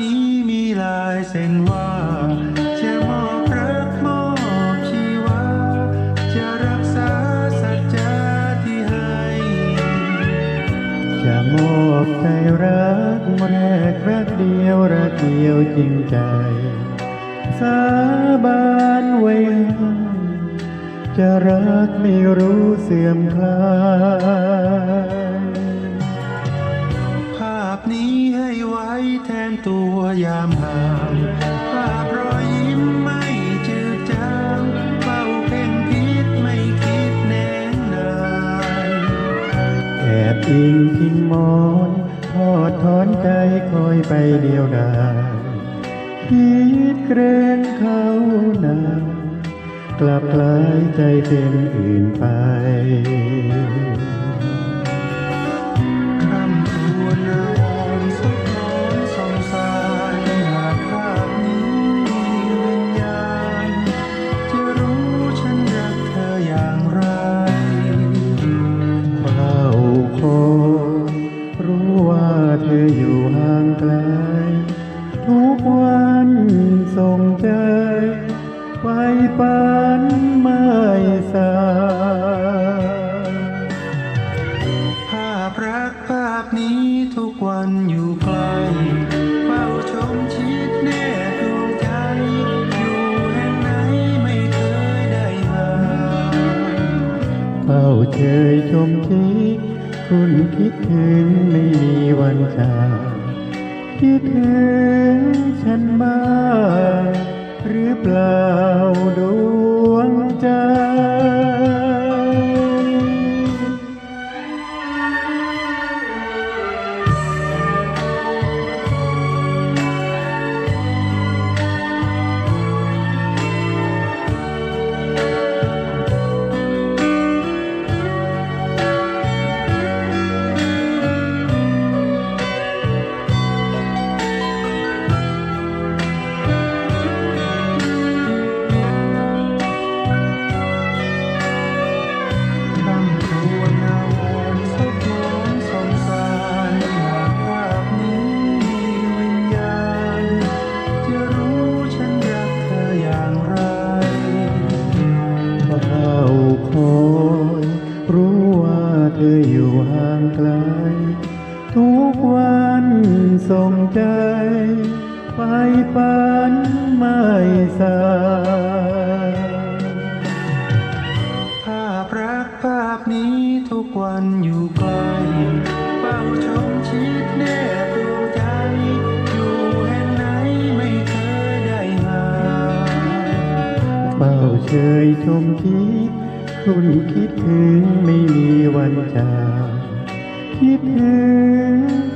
นี้มีลายเส้นว่าจะมอบรักมอบชีวาจะรักษาสัจจะที่ให้ จะมอบใจรักแรกรักเดียวรักเดียวจริงใจ สาบานไว้จะรักไม่รู้เสื่อมคลายภาพนี้ให้ไว้แทนตัว ยามห่างภาพรอยยิ้มไม่จืดจางเฝ้าเพ่งพิษไม่คิดแน่นายแอบอิงพิงมอนทอดถอนใจคอยไปเดียวดายคิดเกรงเขานานกลับกลายใจเป็นอื่นไป ส่งใจไฟปันไม่สายภาพรักภาพนี้ทุกวันอยู่ไกลเฝ้าชมชิดแนบดวงใจ อยู่แห่งไหนไม่เคยได้ห่าเฝ้าเชยชมทิศคุณคิดถึงไม่มีวันจาก คิดถึงฉันบ้างหรือเปล่า ทุกวันส่งใจ ไปปันไม่สายภาพรักภาพนี้ทุกวันอยู่ไกลเฝ้าชมชิดแนบดวงใจ อยู่แห่งไหนไม่เคยได้ห่างเฝ้าเชยชมคิดคุณคิดถึงไม่มีวันจาก คิด